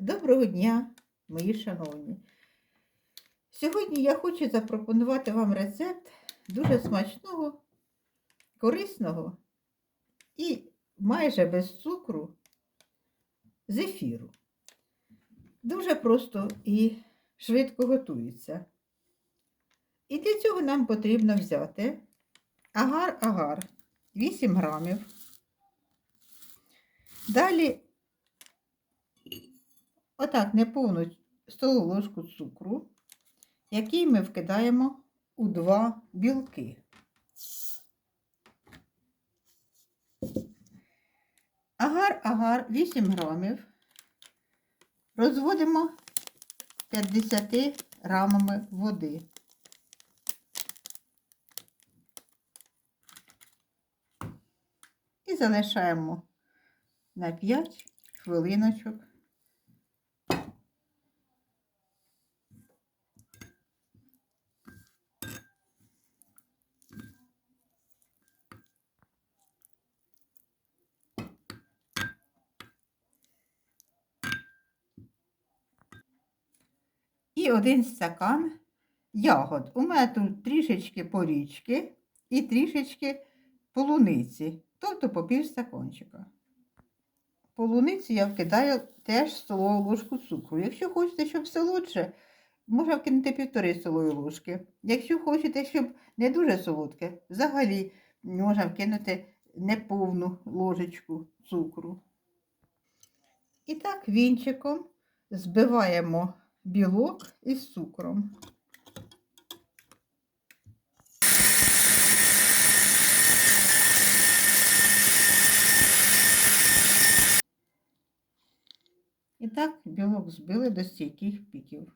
Доброго дня, мої шановні. Сьогодні я хочу запропонувати вам рецепт дуже смачного, корисного і майже без цукру зефіру. Дуже просто і швидко готується. І для цього нам потрібно взяти агар-агар 8 грамів. Далі отак неповну столову ложку цукру, який ми вкидаємо у два білки. Агар-агар 8 грамів розводимо 50 грамами води. І залишаємо на 5 хвилиночок. І один стакан ягод. У мене тут трішечки порічки і трішечки полуниці, тобто по пів стаканчика. Полуниці я вкидаю теж столову ложку цукру. Якщо хочете, щоб солодше, можна вкинути півтори столові ложки. Якщо хочете, щоб не дуже солодке, взагалі можна вкинути неповну ложечку цукру. І так вінчиком збиваємо білок із цукром. І так білок збили до стійких піків.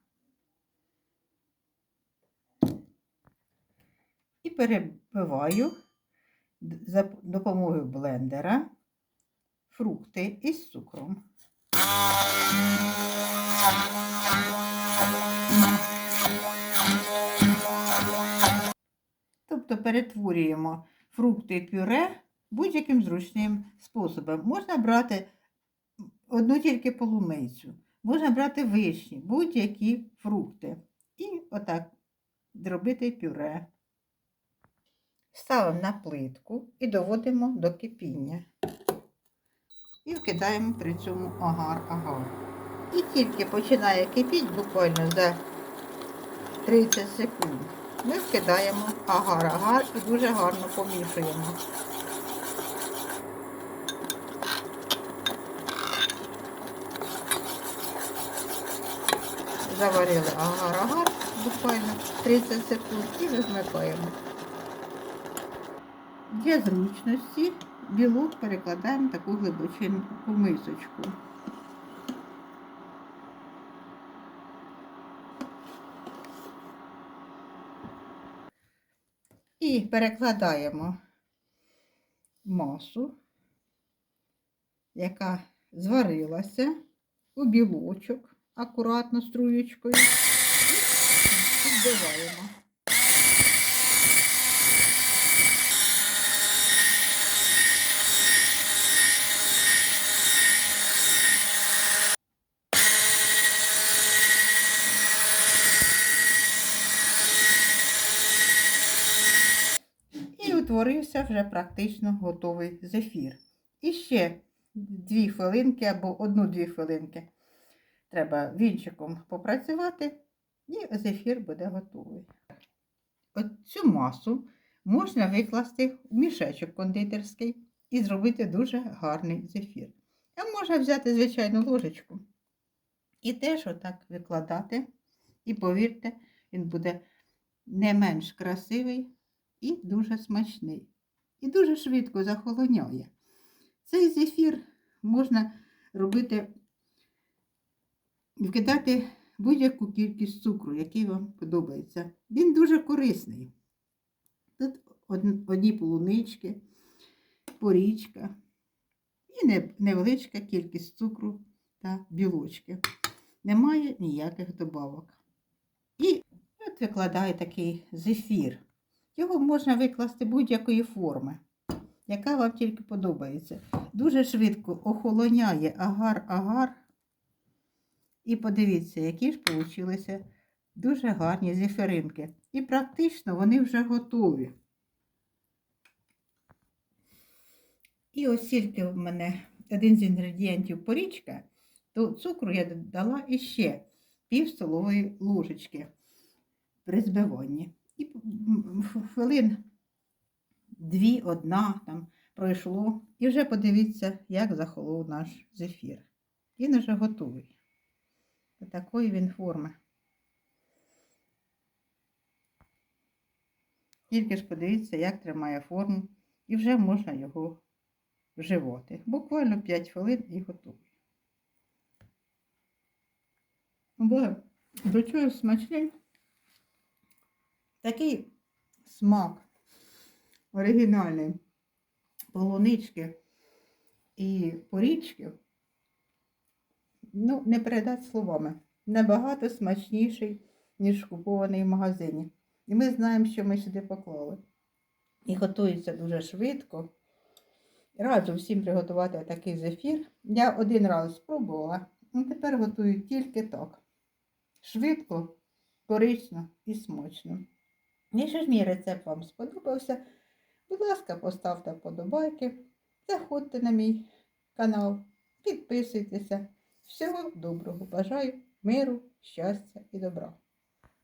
І перебиваю за допомогою блендера фрукти із цукром. Тобто перетворюємо фрукти пюре будь-яким зручним способом. Можна брати одну тільки полуницю, можна брати вишні, будь-які фрукти. І отак зробити пюре. Ставимо на плитку і доводимо до кипіння. І вкидаємо при цьому агар-агар. І тільки починає кипіти буквально за 30 секунд. Ми вкидаємо агар-агар і дуже гарно помішуємо. Заварили агар-агар буквально 30 секунд і розмикаємо. Для зручності білок перекладаємо в таку глибочинку мисочку. І перекладаємо масу, яка зварилася у білочок акуратно струєчкою і підбиваємо. І утворився вже практично готовий зефір. І ще дві хвилинки або одну-дві хвилинки треба вінчиком попрацювати, і зефір буде готовий. От цю масу можна викласти в мішечок кондитерський і зробити дуже гарний зефір. А можна взяти звичайну ложечку і теж отак викладати. І повірте, він буде не менш красивий і дуже смачний. І дуже швидко захолоняє. Цей зефір можна робити, вкидати будь-яку кількість цукру, який вам подобається. Він дуже корисний. Тут одні полунички, порічка і невеличка кількість цукру та білочки. Немає ніяких добавок. І от викладаю такий зефір. Його можна викласти будь-якої форми, яка вам тільки подобається. Дуже швидко охолоняє агар-агар І подивіться, які ж получилися дуже гарні зефіринки. І практично вони вже готові. І ось тільки в мене один з інгредієнтів порічка, то цукру я додала іще пів столової ложечки при збиванні. І хвилин дві, одна там пройшло. І вже подивіться, як захолов наш зефір. Він уже готовий. До Такої він форми. Тільки ж подивіться, як тримає форму, і вже можна його вживати. Буквально 5 хвилин і готовий. Бо до чого смачний такий смак оригінальний полунички і порічки, ну, не передати словами, набагато смачніший, ніж купований в магазині. І ми знаємо, що ми сюди поклали. І готується дуже швидко. Раджу всім приготувати такий зефір. Я один раз спробувала, а тепер готую тільки так. Швидко, корисно і смачно. Якщо ж мій рецепт вам сподобався, будь ласка, поставте вподобайки, заходьте на мій канал, підписуйтеся. Всього доброго! Бажаю миру, щастя і добра!